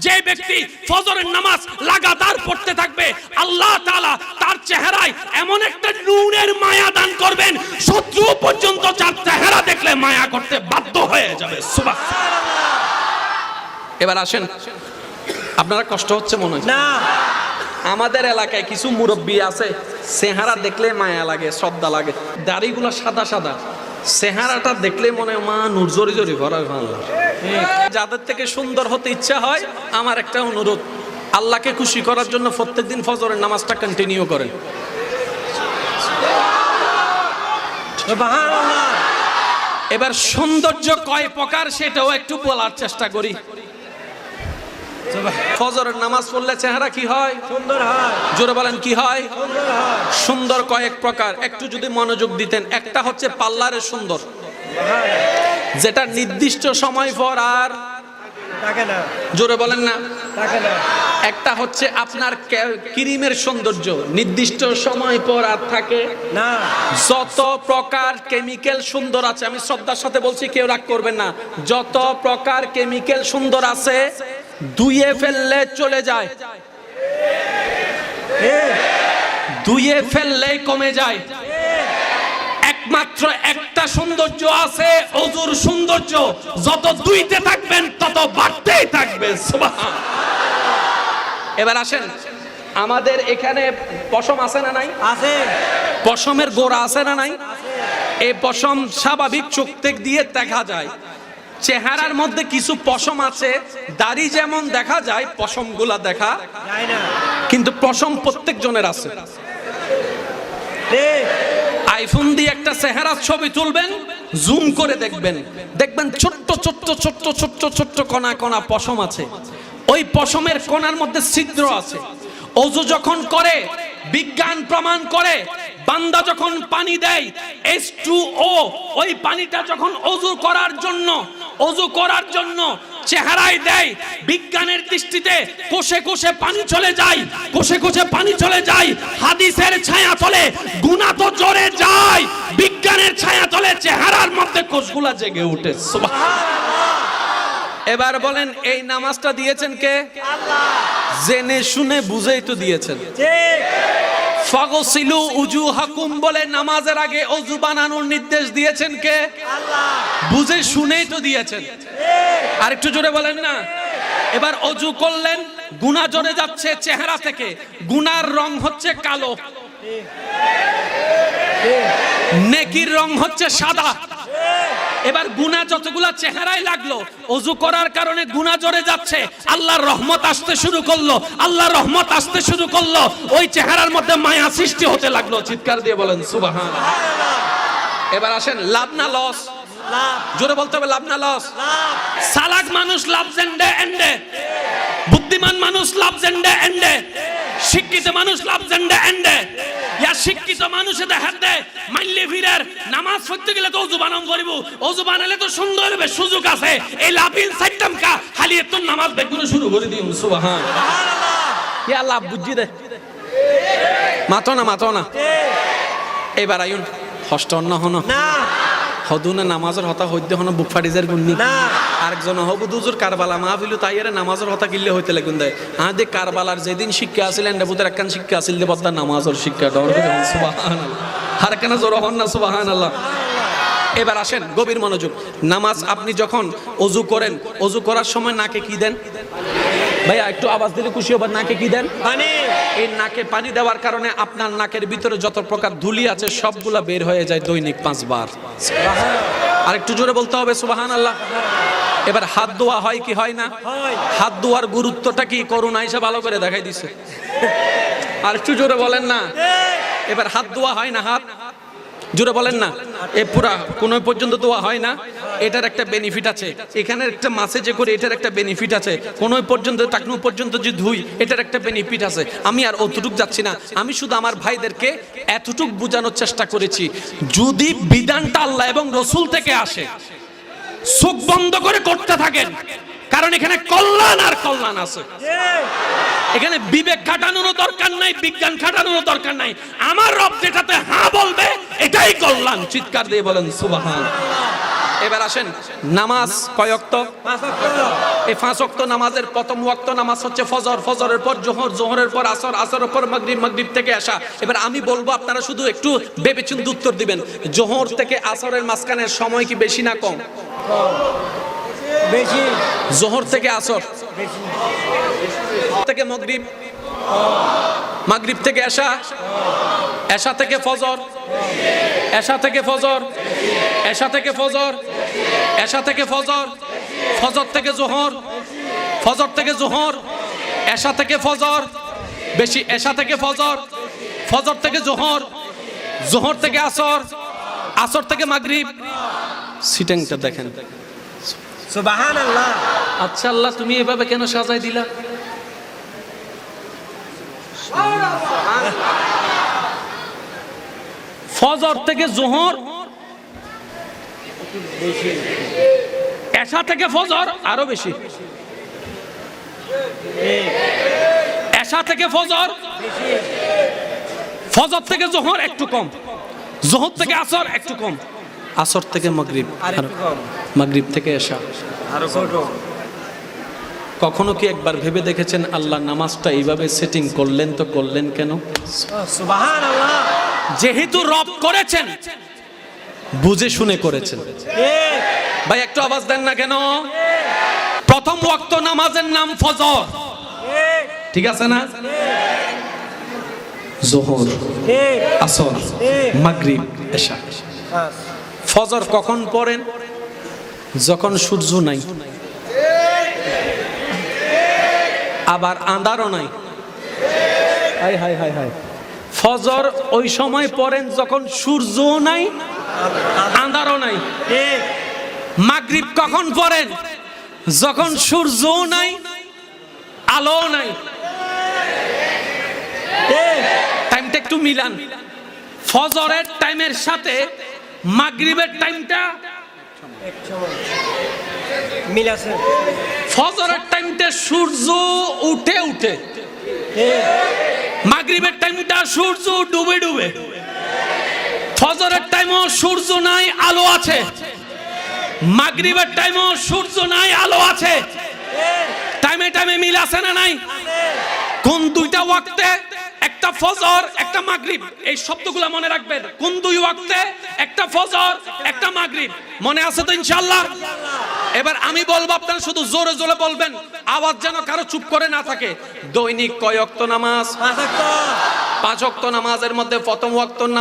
যে ব্যক্তি ফজরের নামাজ লাগাতার পড়তে থাকবে আল্লাহ তাআলা তার চেহারায় এমন একটা নূরের মায়া দান করবেন শত্রু পর্যন্ত তার চেহারা দেখলে মায়া করতে বাধ্য হয়ে যাবে। সুবাহ এবার আসেন। আপনারা কষ্ট হচ্ছে মনে হয়? না। আমাদের এলাকায় কিছু মুরব্বী আছে চেহারা দেখলে মায়া লাগে শ্রদ্ধা লাগে। দাড়িগুলো সাদা সাদা। চেহারাটা দেখলে মনে মা নূর জরি ভরা ভালো যাদের থেকে সুন্দর হতে ইচ্ছা হয়, আমার একটা অনুরোধ, আল্লাহকে খুশি করার জন্য প্রত্যেক দিন ফজরের নামাজটা কন্টিনিউ করেন। এবার সৌন্দর্য কয় প্রকার, সেটাও একটু বলার চেষ্টা করি। ফজরের নামাজ পড়লে চেহারা কি হয়? সুন্দর হয়। জোরে বলেন কি হয়? সুন্দর হয়। সুন্দর কয়েক প্রকার। একটু যদি মনোযোগ দিতেন একটা হচ্ছে সুন্দর। যেটা নির্দিষ্ট সময় পর আর জোরে বলেন না। একটা হচ্ছে আপনার ক্রিমের সৌন্দর্য। নির্দিষ্ট সময় পর আর থাকে। না। যত প্রকার কেমিক্যাল সুন্দর আছে আমি শ্রদ্ধার সাথে বলছি কেউ রাগ করবেন না। যত প্রকার কেমিক্যাল সুন্দর আছে দুইয়ে ফেললে চলে যায়। দুইয়ে ফেললে কমে যায়। একমাত্র একটা সৌন্দর্য আছে অজুর সৌন্দর্য। যত দুইতে থাকবেন তত বাড়তেই থাকবে এবার আসেন আমাদের এখানে পশম আছে না নাই? আছে। পশমের গোড়া আছে না নাই? এই পশম স্বাভাবিক চোখ থেকে দিয়ে দেখা যায়। চেহারার মধ্যে কিছু পশম আছে দাড়ি যেমন দেখা যায় পশমগুলা দেখা কিন্তু পশম প্রত্যেক জনের আছে আইফোন দিয়ে একটা চেহারার ছবি তুলবেন জুম করে দেখবেন। দেখবেন ছোট্ট ছোট্ট ছোট্ট ছোট্ট ছোট্ট কণা কণা পশম আছে। ওই পশমের কোণার মধ্যে ছিদ্র আছে। অজু যখন করে বিজ্ঞান প্রমাণ করে বান্দা যখন পানি দেয় এস টু ও ওই পানিটা যখন অজু করার জন্য অজু করার জন্য চেহারায় দেয়। বিজ্ঞানের দৃষ্টিতে কোষে কোষে পানি চলে যায় কোষে কোষে পানি চলে যায় হাদিসের ছায়া তলে গুণা তো জোরে যায়। বিজ্ঞানের ছায়া তলে চেহারার মধ্যে কোষগুলা জেগে ওঠে এবার বলেন এই নামাজটা দিয়েছেন কে? জেনে শুনে বুঝেই তো দিয়েছেন। ঠিক। ফাগসিলু উজু হাকুম বলে নামাজের আগে অজু বানানোর নির্দেশ দিয়েছেন কে? বুঝে শুনেই তো দিয়েছেন। আর একটু জোরে বলেন না। এবার অজু করলেন, গুণা জোরে যাচ্ছে চেহারা থেকে। গুনার রং হচ্ছে কালো। নেকির রং হচ্ছে সাদা। এবার গুনা যতগুলা চেহারায় লাগল, অজু করার কারণে গুনা জোরে যাচ্ছে। আল্লাহর রহমত আসতে শুরু করল, আল্লাহর রহমত আসতে শুরু করল। ওই চেহারার মধ্যে মায়া সৃষ্টি হতে লাগল। চিৎকার দিয়ে বলেন সুবাহান এবার আসেন, লাভ না লস? জোরে বলতে হবে, লাভ না লস? সালাক মানুষ লাভ জেন্ডে এন্ডে। বুদ্ধিমান মানুষ লাভ জেন্ডে এন্ডে। শিক্ষিত মানুষ লাভ জেন্ডে এন্ডে। ইয়া শিক্ষিত মানুষে এটা দেয়, মাইলে ফিরার নামাজ পড়তে গেলে তো অজু বানাম করিব। অজু বানালে তো সুন্দর হবে, সুযোগ আছে। এই লাভিন সাইটাম কা, খালি এত নামাজ বেগুন শুরু করে দিই সুবহান। ইয়া লাভ বুঝি দে। মাতো না মাতো না। এবার আইন হষ্ট অন্য হন। না। হদুনে নামাজের হতা হইতে হন বুক ফাটি যার গুন্নি। না। আরেকজন হবু দুজুর কারবালা মাহফিলু তাইয়ারে নামাজের হতা কিল্লে হইতে লাগুন দেয় হ্যাঁ দে কারবালার যেদিন শিক্ষা আসিলেন দেবুতের একখান শিক্ষা আসিল দে বদ্দা নামাজের শিক্ষা। ডর আর কেন জোর হন না সুবাহান আল্লাহ এবার আসেন গভীর মনোযোগ। নামাজ আপনি যখন অজু করেন অজু করার সময় নাকে কি দেন? ভাইয়া, একটু আওয়াজ দিলে খুশি হবার নাকে কি দেন? পানি! এই নাকে পানি দেওয়ার কারণে আপনার নাকের ভিতরে যত প্রকার ধুলি আছে, সবগুলা বের হয়ে যায় দৈনিক পাঁচবার। আর একটু জোরে বলতে হবে সুবাহান আল্লাহ এবার হাত ধোয়া হয় কি হয় না? হাত ধোয়ার গুরুত্বটা কি? করুণা এসে ভালো করে দেখাই দিছে। আর একটু জোরে বলেন না। এবার হাত ধোয়া হয় না হাত? জোরে বলেন না। এ পুরা, কোন পর্যন্ত ধোয়া হয় না। এটার একটা বেনিফিট আছে। এখানে একটা মাসে যে করে এটার একটা বেনিফিট আছে। কোন পর্যন্ত, টাকনু পর্যন্ত যে ধুই, এটার একটা বেনিফিট আছে। আমি আর অতটুক যাচ্ছি না। আমি শুধু আমার ভাইদেরকে এতটুক বোঝানোর চেষ্টা করেছি। যদি বিধানটা আল্লাহ এবং রসুল থেকে আসে, চোখ বন্ধ করে করতে থাকেন। কারণ এখানে কল্যাণ আর কল্যাণ আছে। এখানে বিবেক খাটানোরও দরকার নাই বিজ্ঞান খাটানোর দরকার নাই। আমার রব যেটাতে হ্যাঁ বলবে এটাই কল্যাণ। চিৎকার দিয়ে বলেন সুবাহান। এবার আসেন নামাজ কয়ক্ত এই পাঁচ ওয়াক্ত নামাজের প্রথম ওয়াক্ত নামাজ হচ্ছে ফজর। ফজরের পর জোহর জোহরের পর আসর আসরের পর মাগরিব মাগরিব থেকে আসা। এবার আমি বলব আপনারা শুধু একটু ভেবেচিন্তে উত্তর দিবেন। জোহর থেকে আসরের মাঝখানের সময় কি বেশি না কম? বেশি। জোহর থেকে আসর? বেশি। থেকে মাগরিব মাগরিব থেকে এশা এশা থেকে ফজর এশা থেকে ফজর এশা থেকে ফজর এশা থেকে ফজর ফজর থেকে জোহর ফজর থেকে জোহর এশা থেকে ফজর বেশি এশা থেকে ফজর ফজর থেকে জোহর জোহর থেকে আসর আসর থেকে মাগরিব। সিটিংটা দেখেন। আচ্ছা আল্লাহ তুমি এভাবে কেন সাজাই দিলা? ফজর থেকে জোহর এশা থেকে ফজর আরও বেশি। এশা থেকে ফজর ফজর থেকে জোহর একটু কম। জোহর থেকে আসর একটু কম। আসর থেকে মাগরিব আর মাগরিব থেকে এশা। আরও কখনো কি একবার ভেবে দেখেছেন আল্লাহ নামাজটা এইভাবে সেটিং করলেন তো করলেন কেন? যেহেতু রব করেছেন বুঝে শুনে করেছেন। ঠিক ভাই একটু আওয়াজ দেন না কেন? প্রথম ওয়াক্ত নামাজের নাম ফজর। ঠিক আছে না? জোহর আসর মাগরিব এশা। ফজর কখন পড়েন? যখন সূর্য নাই। আবার আন্ধারও নাই। হাই হাই হাই হাই। ফজর ওই সময় পড়েন যখন সূর্য নাই আন্ধারও নাই। ঠিক মাগরিব কখন পড়েন? যখন সূর্য নাই আলো নাই। টাইমটা একটু মিলান। ফজরের টাইমের সাথে মাগরিবের টাইমটা এক সময় ফজরের টাইমটা সূর্য উঠে উঠে। মাগরিবের টাইমটা সূর্য ডুবে ডুবে। ফজরের টাইমও সূর্য নাই, আলো আছে। মাগরিবের টাইমও সূর্য নাই, আলো আছে। টাইমে টাইমে মিল আছে না নাই? কোন দুইটা ওয়াক্তে? একটা ফজর, একটা মাগরিব। এই শব্দগুলো মনে রাখবেন। কোন দুই ওয়াক্তে? একটা ফজর, একটা মাগরিব। মনে আছে তো ইনশাআল্লাহ? এবার আমি বলব আপনারা শুধু জোরে জোরে বলবেন। আওয়াজ যেন কারও চুপ করে না থাকে। দৈনিক কয়ক্ত নামাজ? পাঁচ ওয়াক্ত নামাজের মধ্যে প্রথম ওয়াক্ত নামাজ